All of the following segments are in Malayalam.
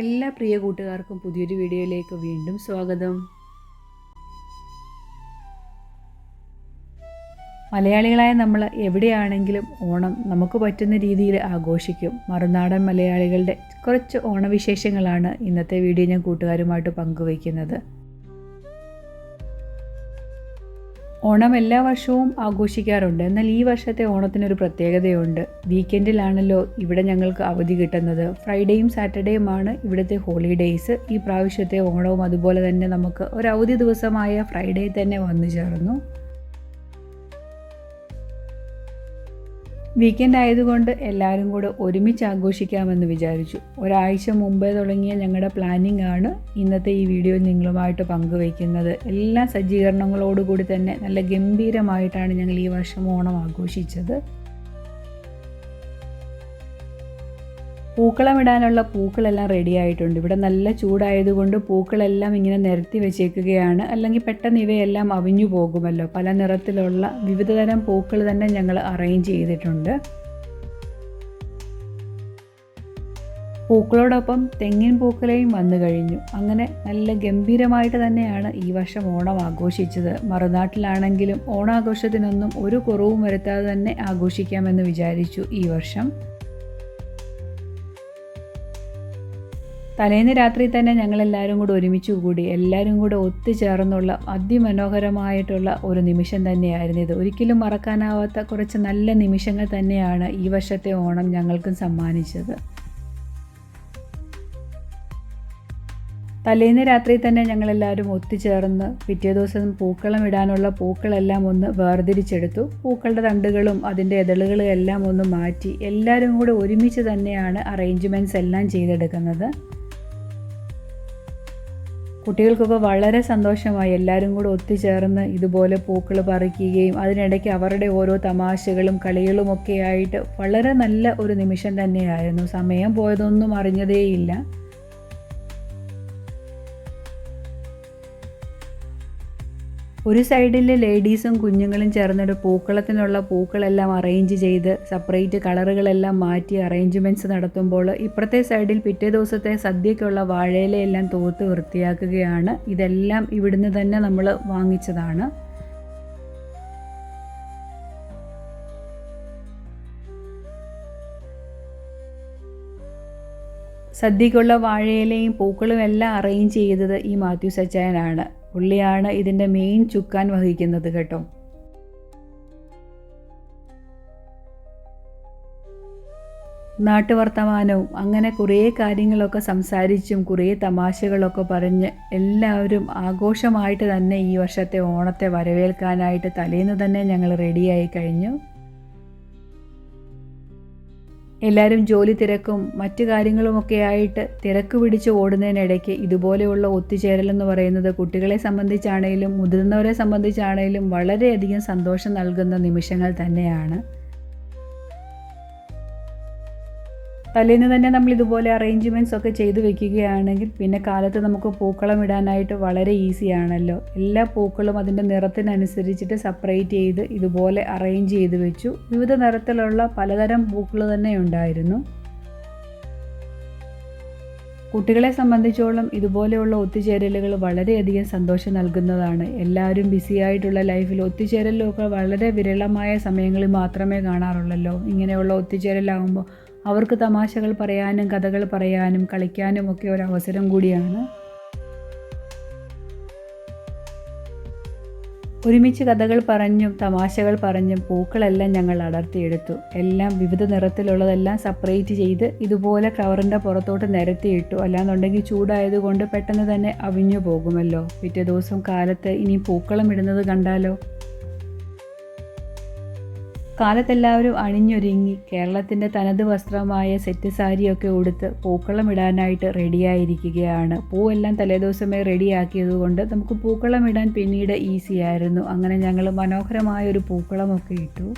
എല്ലാ പ്രിയ കൂട്ടുകാർക്കും പുതിയൊരു വീഡിയോയിലേക്ക് വീണ്ടും സ്വാഗതം. മലയാളികളായ നമ്മൾ എവിടെയാണെങ്കിലും ഓണം നമുക്ക് പറ്റുന്ന രീതിയിൽ ആഘോഷിക്കും. മറുനാടൻ മലയാളികളുടെ കുറച്ച് ഓണവിശേഷങ്ങളാണ് ഇന്നത്തെ വീഡിയോ ഞാൻ കൂട്ടുകാരുമായിട്ട് പങ്കുവയ്ക്കുന്നത്. ഓണം എല്ലാ വർഷവും ആഘോഷിക്കാറുണ്ട്. എന്നാൽ ഈ വർഷത്തെ ഓണത്തിനൊരു പ്രത്യേകതയുണ്ട്. വീക്കെൻഡിലാണല്ലോ ഇവിടെ ഞങ്ങൾക്ക് അവധി കിട്ടുന്നത്. ഫ്രൈഡേയും സാറ്റർഡേയുമാണ് ഇവിടുത്തെ ഹോളിഡേയ്സ്. ഈ പ്രാവശ്യത്തെ ഓണവും അതുപോലെ തന്നെ നമുക്ക് ഒരു അവധി ദിവസമായ ഫ്രൈഡേ തന്നെ വന്നു ചേർന്നു. വീക്കെൻഡ് ആയതുകൊണ്ട് എല്ലാവരും കൂടെ ഒരുമിച്ച് ആഘോഷിക്കാമെന്ന് വിചാരിച്ചു. ഒരാഴ്ച മുമ്പേ തുടങ്ങിയ ഞങ്ങളുടെ പ്ലാനിംഗ് ആണ് ഇന്നത്തെ ഈ വീഡിയോ നിങ്ങളുമായിട്ട് പങ്കുവയ്ക്കുന്നത്. എല്ലാ സജ്ജീകരണങ്ങളോടുകൂടി തന്നെ നല്ല ഗംഭീരമായിട്ടാണ് ഞങ്ങൾ ഈ വർഷം ഓണം ആഘോഷിച്ചത്. പൂക്കളമിടാനുള്ള പൂക്കളെല്ലാം റെഡി ആയിട്ടുണ്ട്. ഇവിടെ നല്ല ചൂടായതുകൊണ്ട് പൂക്കളെല്ലാം ഇങ്ങനെ നിരത്തി വെച്ചേക്കുകയാണ്. അല്ലെങ്കിൽ പെട്ടെന്ന് ഇവയെല്ലാം അവിഞ്ഞു പോകുമല്ലോ. പല നിറത്തിലുള്ള വിവിധതരം പൂക്കൾ തന്നെ ഞങ്ങൾ അറേഞ്ച് ചെയ്തിട്ടുണ്ട്. പൂക്കളോടൊപ്പം തെങ്ങിൻ പൂക്കളെയും വന്നു കഴിഞ്ഞു. അങ്ങനെ നല്ല ഗംഭീരമായിട്ട് തന്നെയാണ് ഈ വർഷം ഓണം ആഘോഷിച്ചത്. മറുനാട്ടിലാണെങ്കിലും ഓണാഘോഷത്തിനൊന്നും ഒരു കുറവും വരുത്താതെ തന്നെ ആഘോഷിക്കാമെന്ന് വിചാരിച്ചു ഈ വർഷം. തലേന്ന് രാത്രി തന്നെ ഞങ്ങളെല്ലാവരും കൂടെ ഒരുമിച്ച് കൂടി എല്ലാവരും കൂടെ ഒത്തുചേർന്നുള്ള അതിമനോഹരമായിട്ടുള്ള ഒരു നിമിഷം തന്നെയായിരുന്നു ഇത്. ഒരിക്കലും മറക്കാനാവാത്ത കുറച്ച് നല്ല നിമിഷങ്ങൾ തന്നെയാണ് ഈ വർഷത്തെ ഓണം ഞങ്ങൾക്കും സമ്മാനിച്ചത്. തലേന്ന് രാത്രി തന്നെ ഞങ്ങളെല്ലാവരും ഒത്തുചേർന്ന് പിറ്റേ ദിവസം പൂക്കളം ഇടാനുള്ള പൂക്കളെല്ലാം ഒന്ന് വേർതിരിച്ചെടുത്തു. പൂക്കളുടെ തണ്ടുകളും അതിന്റെ ഇതളുകളും എല്ലാം ഒന്ന് മാറ്റി എല്ലാവരും കൂടെ ഒരുമിച്ച് തന്നെയാണ് അറേഞ്ച്മെന്റ്സ് എല്ലാം ചെയ്തെടുക്കുന്നത്. കുട്ടികൾക്കൊക്കെ വളരെ സന്തോഷമായി എല്ലാവരും കൂടെ ഒത്തുചേർന്ന് ഇതുപോലെ പൂക്കൾ പറിക്കുകയും അതിനിടയ്ക്ക് അവരുടെ ഓരോ തമാശകളും കളികളും ഒക്കെ ആയിട്ട് വളരെ നല്ല ഒരു നിമിഷം തന്നെയായിരുന്നു. സമയം പോയതൊന്നും അറിഞ്ഞതേയില്ല. ഒരു സൈഡിൽ ലേഡീസും കുഞ്ഞുങ്ങളും ചേർന്നിട്ട് പൂക്കളത്തിനുള്ള പൂക്കളെല്ലാം അറേഞ്ച് ചെയ്ത് സെപ്പറേറ്റ് കളറുകളെല്ലാം മാറ്റി അറേഞ്ച്മെന്റ്സ് നടത്തുമ്പോൾ ഇപ്പുറത്തെ സൈഡിൽ പിറ്റേ ദിവസത്തെ സദ്യക്കുള്ള വാഴയിലയെല്ലാം തോത്ത് വൃത്തിയാക്കുകയാണ്. ഇതെല്ലാം ഇവിടുന്ന് തന്നെ നമ്മൾ വാങ്ങിച്ചതാണ്. സദ്യക്കുള്ള വാഴയിലയും പൂക്കളും എല്ലാം അറേഞ്ച് ചെയ്തത് ഈ മാത്യു സച്ചായനാണ് പുള്ളിയാണ് ഇതിന്റെ മെയിൻ ചുക്കാൻ വഹിക്കുന്നത് കേട്ടോ. നാട്ടുവർത്തമാനവും അങ്ങനെ കുറേ കാര്യങ്ങളൊക്കെ സംസാരിച്ചും കുറേ തമാശകളൊക്കെ പറഞ്ഞ് എല്ലാവരും ആഘോഷമായിട്ട് തന്നെ ഈ വർഷത്തെ ഓണത്തെ വരവേൽക്കാനായിട്ട് തലേന്ന് തന്നെ ഞങ്ങൾ റെഡിയായി കഴിഞ്ഞു. എല്ലാവരും ജോലി തിരക്കും മറ്റു കാര്യങ്ങളുമൊക്കെ ആയിട്ട് തിരക്ക് പിടിച്ച് ഓടുന്നതിനിടയ്ക്ക് ഇതുപോലെയുള്ള ഒത്തുചേരലെന്ന് പറയുന്നത് കുട്ടികളെ സംബന്ധിച്ചാണേലും മുതിർന്നവരെ സംബന്ധിച്ചാണേലും വളരെയധികം സന്തോഷം നൽകുന്ന നിമിഷങ്ങൾ തന്നെയാണ്. തലേന്ന് തന്നെ നമ്മൾ ഇതുപോലെ അറേഞ്ച്മെന്റ്സ് ഒക്കെ ചെയ്തു വെക്കുകയാണെങ്കിൽ പിന്നെ കാലത്ത് നമുക്ക് പൂക്കളം ഇടാനായിട്ട് വളരെ ഈസി ആണല്ലോ. എല്ലാ പൂക്കളും അതിന്റെ നിറത്തിനനുസരിച്ചിട്ട് സെപ്പറേറ്റ് ചെയ്ത് ഇതുപോലെ അറേഞ്ച് ചെയ്ത് വെച്ചു. വിവിധ നിറത്തിലുള്ള പലതരം പൂക്കൾ തന്നെ ഉണ്ടായിരുന്നു. കുട്ടികളെ സംബന്ധിച്ചോളം ഇതുപോലെയുള്ള ഒത്തുചേരലുകൾ വളരെയധികം സന്തോഷം നൽകുന്നതാണ്. എല്ലാവരും ബിസി ആയിട്ടുള്ള ലൈഫിൽ ഒത്തുചേരലൊക്കെ വളരെ വിരളമായ സമയങ്ങളിൽ മാത്രമേ കാണാറുള്ളല്ലോ. ഇങ്ങനെയുള്ള ഒത്തുചേരലാകുമ്പോൾ അവർക്ക് തമാശകൾ പറയാനും കഥകൾ പറയാനും കളിക്കാനും ഒക്കെ ഒരു അവസരം കൂടിയാണ്. ഒരുമിച്ച് കഥകൾ പറഞ്ഞും തമാശകൾ പറഞ്ഞും പൂക്കളെല്ലാം ഞങ്ങൾ അടർത്തിയെടുത്തു. എല്ലാം വിവിധ നിറത്തിലുള്ളതെല്ലാം സെപ്പറേറ്റ് ചെയ്ത് ഇതുപോലെ കവറിന്റെ പുറത്തോട്ട് നിരത്തിയിട്ടു. അല്ലാന്നുണ്ടെങ്കിൽ ചൂടായതുകൊണ്ട് പെട്ടെന്ന് തന്നെ അവിഞ്ഞു പോകുമല്ലോ. പിറ്റേ ദിവസം കാലത്ത് ഇനി പൂക്കളം ഇടുന്നത് കണ്ടാലോ? കാലത്തെല്ലാവരും അണിഞ്ഞൊരുങ്ങി കേരളത്തിന്റെ തനത് വസ്ത്രമായ സെറ്റ് സാരിയൊക്കെ ഉടുത്ത് പൂക്കളം ഇടാനായിട്ട് റെഡിയായിരിക്കുകയാണ് പൂവെല്ലാം തലേദിവസമേ റെഡിയാക്കിയതുകൊണ്ട് നമുക്ക് പൂക്കളം ഇടാൻ പിന്നീട് ഈസിയായിരുന്നു. അങ്ങനെ ഞങ്ങൾ മനോഹരമായ ഒരു പൂക്കളമൊക്കെ ഇട്ടു.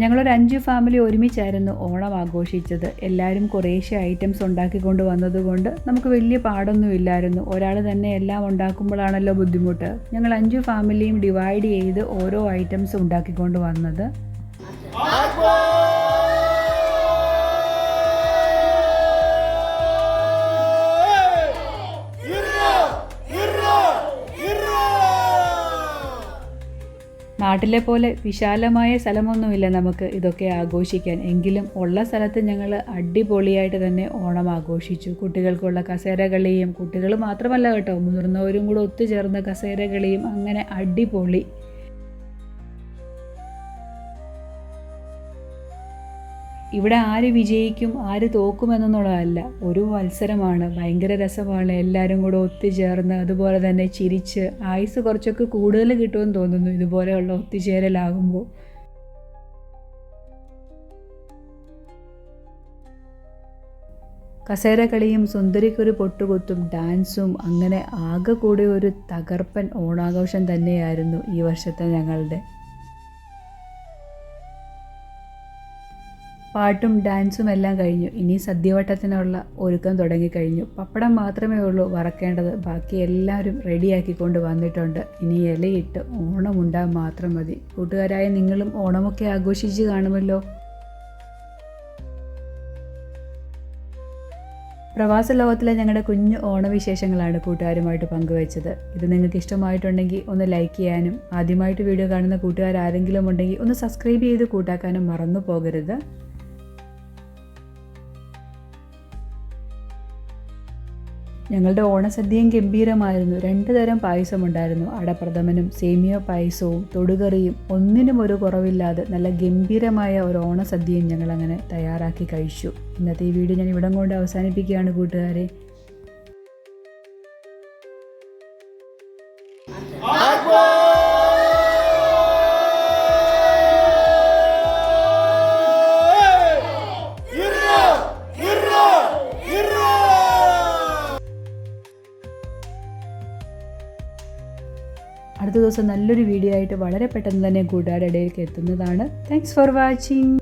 ഞങ്ങളൊരു അഞ്ച് ഫാമിലി ഒരുമിച്ചായിരുന്നു ഓണം ആഘോഷിച്ചത്. എല്ലാവരും കുറേശ്ശെ ഐറ്റംസ് ഉണ്ടാക്കിക്കൊണ്ട് വന്നതുകൊണ്ട് നമുക്ക് വലിയ പാടൊന്നും ഇല്ലായിരുന്നു ഒരാൾ തന്നെ എല്ലാം ഉണ്ടാക്കുമ്പോഴാണല്ലോ ബുദ്ധിമുട്ട്. ഞങ്ങൾ അഞ്ച് ഫാമിലിയും ഡിവൈഡ് ചെയ്ത് ഓരോ ഐറ്റംസ് ഉണ്ടാക്കിക്കൊണ്ട് വന്നത്. നാട്ടിലെ പോലെ വിശാലമായ സ്ഥലമൊന്നുമില്ല നമുക്ക് ഇതൊക്കെ ആഘോഷിക്കാൻ. എങ്കിലും ഉള്ള സ്ഥലത്ത് ഞങ്ങൾ അടിപൊളിയായിട്ട് തന്നെ ഓണം ആഘോഷിച്ചു. കുട്ടികൾക്കുള്ള കസേരകളിയും കുട്ടികൾ മാത്രമല്ല കേട്ടോ മുതിർന്നവരും കൂടെ ഒത്തുചേർന്ന കസേരകളിയും അങ്ങനെ അടിപൊളി. ഇവിടെ ആര് വിജയിക്കും ആര് തോക്കുമെന്നുള്ളതല്ല ഒരു മത്സരമാണ്. ഭയങ്കര രസമാണ്. എല്ലാവരും കൂടെ ഒത്തുചേർന്ന് അതുപോലെ തന്നെ ചിരിച്ച് ആയുസ് കുറച്ചൊക്കെ കൂടുതൽ കിട്ടുമെന്ന് തോന്നുന്നു ഇതുപോലെയുള്ള ഒത്തുചേരലാകുമ്പോൾ. കസേര കളിയും സുന്ദരിക്കൊരു പൊട്ടുകുത്തും ഡാൻസും അങ്ങനെ ആകെ കൂടെ ഒരു തകർപ്പൻ ഓണാഘോഷം തന്നെയായിരുന്നു ഈ വർഷത്തെ ഞങ്ങളുടെ. പാട്ടും ഡാൻസും എല്ലാം കഴിഞ്ഞു. ഇനി സദ്യവട്ടത്തിനുള്ള ഒരുക്കം തുടങ്ങിക്കഴിഞ്ഞു. പപ്പടം മാത്രമേ ഉള്ളൂ വറക്കേണ്ടത്. ബാക്കി എല്ലാവരും റെഡിയാക്കിക്കൊണ്ട് വന്നിട്ടുണ്ട്. ഇനി ഇലയിട്ട് ഓണമുണ്ടാ മാത്രം മതി. കൂട്ടുകാരായ നിങ്ങളും ഓണമൊക്കെ ആഘോഷിച്ച് കാണുമല്ലോ. പ്രവാസ ലോകത്തിലെ ഞങ്ങളുടെ കുഞ്ഞു ഓണവിശേഷങ്ങളാണ് കൂട്ടുകാരുമായിട്ട് പങ്കുവച്ചത്. ഇത് നിങ്ങൾക്ക് ഇഷ്ടമായിട്ടുണ്ടെങ്കിൽ ഒന്ന് ലൈക്ക് ചെയ്യാനും ആദ്യമായിട്ട് വീഡിയോ കാണുന്ന കൂട്ടുകാർ ആരെങ്കിലും ഉണ്ടെങ്കിൽ ഒന്ന് സബ്സ്ക്രൈബ് ചെയ്ത് കൂട്ടാക്കാനും മറന്നു പോകരുത് ഞങ്ങളുടെ ഓണസദ്യയും ഗംഭീരമായിരുന്നു. രണ്ട് തരം പായസമുണ്ടായിരുന്നു അടപ്രഥമനും സേമിയ പായസവും തൊടുകറിയും ഒന്നിനും ഒരു കുറവില്ലാതെ നല്ല ഗംഭീരമായ ഒരു ഓണസദ്യയും ഞങ്ങളങ്ങനെ തയ്യാറാക്കി കഴിച്ചു. ഇന്നത്തെ ഈ വീഡിയോ ഞാൻ ഇവിടം കൊണ്ട് അവസാനിപ്പിക്കുകയാണ് കൂട്ടുകാരെ. അടുത്ത ദിവസം നല്ലൊരു വീഡിയോ ആയിട്ട് വളരെ പെട്ടെന്ന് തന്നെ കൂട്ടുകാരുടെ ഇടയിലേക്ക് എത്തുന്നതാണ്. Thanks for watching